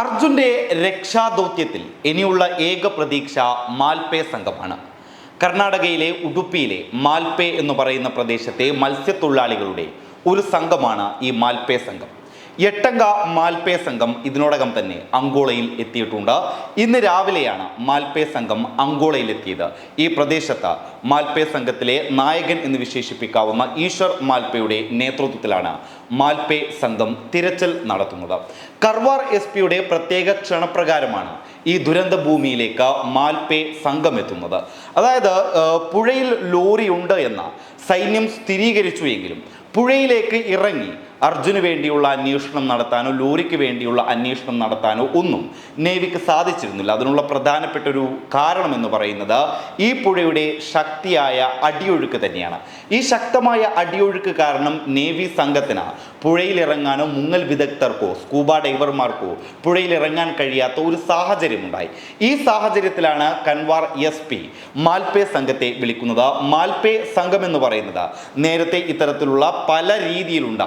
അർജുന്റെ രക്ഷാദൗത്യത്തിൽ ഇനിയുള്ള ഏക പ്രതീക്ഷ മാൽപേ സംഘമാണ്. കർണാടകയിലെ ഉടുപ്പിയിലെ മാൽപേ എന്ന് പറയുന്ന പ്രദേശത്തെ മത്സ്യത്തൊഴിലാളികളുടെ ഒരു സംഘമാണ് ഈ മാൽപേ സംഘം. എട്ടംഗ മാൽപേ സംഘം ഇതിനോടകം തന്നെ അങ്കോളയിൽ എത്തിയിട്ടുണ്ട്. ഇന്ന് രാവിലെയാണ് മാൽപേ സംഘം അങ്കോളയിൽ എത്തിയത്. ഈ പ്രദേശത്ത് മാൽപേ സംഘത്തിലെ നായകൻ എന്ന് വിശേഷിപ്പിക്കാവുന്ന ഈശ്വർ മാൽപേയുടെ നേതൃത്വത്തിലാണ് മാൽപേ സംഘം തിരച്ചിൽ നടത്തുന്നത്. കർവാർ എസ് പിയുടെ പ്രത്യേക ക്ഷണപ്രകാരമാണ് ഈ ദുരന്ത ഭൂമിയിലേക്ക് മാൽപേ സംഘം എത്തുന്നത്. അതായത് പുഴയിൽ ലോറിയുണ്ട് എന്ന സൈന്യം സ്ഥിരീകരിച്ചു എങ്കിലും പുഴയിലേക്ക് ഇറങ്ങി അർജുന് വേണ്ടിയുള്ള അന്വേഷണം നടത്താനോ ലോറിക്ക് വേണ്ടിയുള്ള അന്വേഷണം നടത്താനോ ഒന്നും നേവിക്ക് സാധിച്ചിരുന്നില്ല. അതിനുള്ള പ്രധാനപ്പെട്ട ഒരു കാരണം എന്ന് പറയുന്നത് ഈ പുഴയുടെ ശക്തിയായ അടിയൊഴുക്ക് തന്നെയാണ്. ഈ ശക്തമായ അടിയൊഴുക്ക് കാരണം നേവി സംഘത്തിന് പുഴയിലിറങ്ങാനോ മുങ്ങൽ വിദഗ്ധർക്കോ സ്കൂബ ഡൈവർമാർക്കോ പുഴയിലിറങ്ങാൻ കഴിയാത്ത ഒരു സാഹചര്യമുണ്ടായി. ഈ സാഹചര്യത്തിലാണ് കൻവാർ എസ് പി മാൽപേ സംഘത്തെ വിളിക്കുന്നത്. മാൽപേ സംഘം എന്ന് പറയുന്നത് നേരത്തെ ഇത്തരത്തിലുള്ള പല രീതിയിലുണ്ട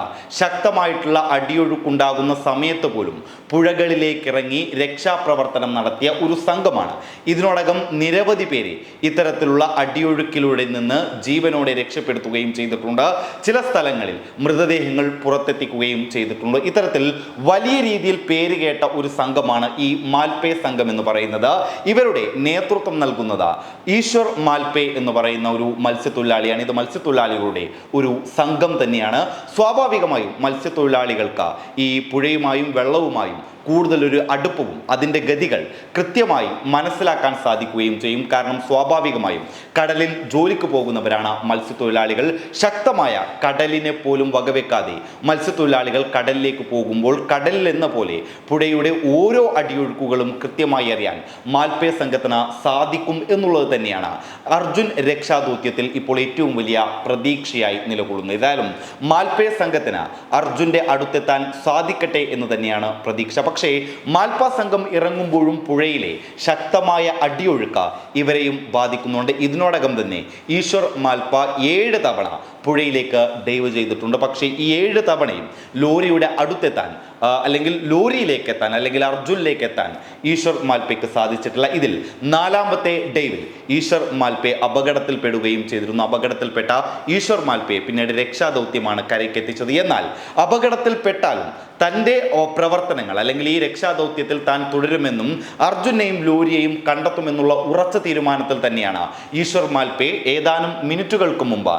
ശക്തമായിട്ടുള്ള അടിയൊഴുക്കുണ്ടാകുന്ന സമയത്ത് പോലും പുഴകളിലേക്ക് ഇറങ്ങി രക്ഷാപ്രവർത്തനം നടത്തിയ ഒരു സംഘമാണ്. ഇതിനോടകം നിരവധി പേരെ ഇത്തരത്തിലുള്ള അടിയൊഴുക്കിലൂടെ നിന്ന് ജീവനോടെ രക്ഷപ്പെടുത്തുകയും ചെയ്തിട്ടുണ്ട്. ചില സ്ഥലങ്ങളിൽ മൃതദേഹങ്ങൾ പുറത്തെത്തിക്കുകയും ചെയ്തിട്ടുണ്ട്. ഇത്തരത്തിൽ വലിയ രീതിയിൽ പേര് കേട്ട ഒരു സംഘമാണ് ഈ മാൽപേ സംഘം എന്ന് പറയുന്നത്. ഇവരുടെ നേതൃത്വം നൽകുന്നത് ഈശ്വർ മാൽപേ എന്ന് പറയുന്ന ഒരു മത്സ്യത്തൊഴിലാളിയാണ്. ഇത് മത്സ്യത്തൊഴിലാളികളുടെ ഒരു സംഘം തന്നെയാണ്. സ്വാഭാവികമായും മത്സ്യത്തൊഴിലാളികൾക്ക് ഈ പുഴയുമായും വെള്ളവുമായും കൂടുതൽ ഒരു അടുപ്പവും അതിന്റെ ഗതികൾ കൃത്യമായി മനസ്സിലാക്കാൻ സാധിക്കുകയും ചെയ്യും. കാരണം സ്വാഭാവികമായും കടലിൽ ജോലിക്ക് പോകുന്നവരാണ് മത്സ്യത്തൊഴിലാളികൾ. ശക്തമായ കടലിനെ പോലും വകവെക്കാതെ മത്സ്യത്തൊഴിലാളികൾ കടലിലേക്ക് പോകുമ്പോൾ കടലിൽ എന്ന പോലെ പുഴയുടെ ഓരോ അടിയൊഴുക്കുകളും കൃത്യമായി അറിയാൻ മാൽപേ സംഘത്തിന് സാധിക്കും എന്നുള്ളത് തന്നെയാണ്. അർജുൻ രക്ഷാദൗത്യത്തിൽ ഇപ്പോൾ ഏറ്റവും വലിയ പ്രതീക്ഷയായി നിലകൊള്ളുന്നത് ഏതായാലും മാൽപേ സംഘത്തിന് അർജുന്റെ അടുത്തെത്താൻ സാധിക്കട്ടെ എന്ന് തന്നെയാണ് പ്രതീക്ഷ. പക്ഷേ മാൽപ്പ സംഘം ഇറങ്ങുമ്പോഴും പുഴയിലെ ശക്തമായ അടിയൊഴുക്ക ഇവരെയും ബാധിക്കുന്നുണ്ട്. ഇതിനോടകം തന്നെ ഈശ്വർ മാൽപ്പ ഏഴ് തവണ പുഴയിലേക്ക് ഡൈവ് ചെയ്തിട്ടുണ്ട്. പക്ഷേ ഈ ഏഴ് തവണയും ലോറിയുടെ അടുത്തെത്താൻ അല്ലെങ്കിൽ ലോറിയിലേക്ക് എത്താൻ അല്ലെങ്കിൽ അർജുനിലേക്ക് എത്താൻ ഈശ്വർ മാൽപ്പയ്ക്ക് സാധിച്ചിട്ടില്ല. ഇതിൽ നാലാമത്തെ ഡൈവിൽ ഈശ്വർ മാൽപ്പെ അപകടത്തിൽപ്പെടുകയും ചെയ്തിരുന്നു. അപകടത്തിൽപ്പെട്ട ഈശ്വർ മാൽപ്പയെ പിന്നീട് രക്ഷാദൗത്യമാണ് കരയ്ക്ക് എത്തിച്ചത് എന്നാൽ അപകടത്തിൽപ്പെട്ടാലും തന്റെ പ്രവർത്തനങ്ങൾ അല്ലെങ്കിൽ ഈ രക്ഷാദൗത്യത്തിൽ താൻ തുടരുമെന്നും അർജുനെയും ലോരിയെയും കണ്ടെത്തുമെന്നുള്ള ഉറച്ച തീരുമാനത്തിൽ തന്നെയാണ് ഈശ്വർ മാൽപേ ഏതാനും മിനിറ്റുകൾക്ക് മുമ്പ്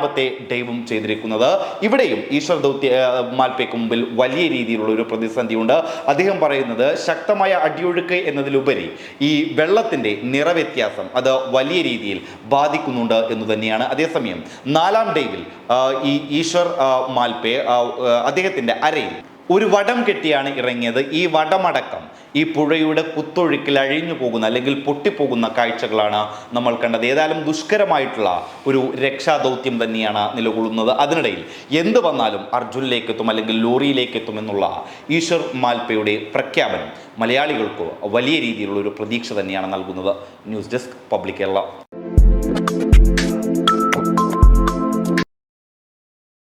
ഏഴാമത്തെ ഡൈവും ചെയ്തിരിക്കുന്നത്. ഇവിടെയും ഈശ്വർ ദൗത്യ മാൽപ്പയ്ക്ക് മുമ്പിൽ വലിയ രീതിയിലുള്ള ഒരു പ്രതിസന്ധിയുണ്ട്. അദ്ദേഹം പറയുന്നത് ശക്തമായ അടിയൊഴുക്ക് എന്നതിലുപരി ഈ വെള്ളത്തിന്റെ നിറവ്യത്യാസം അത് വലിയ രീതിയിൽ ബാധിക്കുന്നുണ്ട് എന്ന് തന്നെയാണ്. അതേസമയം നാലാം ഡേവിൽ ഈ ഈശ്വർ മാൽപ്പെ അദ്ദേഹത്തിന്റെ അരയിൽ ഒരു വടം കെട്ടിയാണ് ഇറങ്ങിയത്. ഈ വടമടക്കം ഈ പുഴയുടെ കുത്തൊഴുക്കിൽ അഴിഞ്ഞു പോകുന്ന അല്ലെങ്കിൽ പൊട്ടിപ്പോകുന്ന കാഴ്ചകളാണ് നമ്മൾ കണ്ടത്. ഏതായാലും ദുഷ്കരമായിട്ടുള്ള ഒരു രക്ഷാദൗത്യം തന്നെയാണ് നിലകൊള്ളുന്നത്. അതിനിടയിൽ എന്ത് വന്നാലും അർജുനിലേക്ക് എത്തും അല്ലെങ്കിൽ ലോറിയിലേക്ക് എത്തും എന്നുള്ള ഈശ്വർ മാൽപ്പയുടെ പ്രഖ്യാപനം മലയാളികൾക്ക് വലിയ രീതിയിലുള്ള ഒരു പ്രതീക്ഷ തന്നെയാണ് നൽകുന്നത്. News desk public Kerala.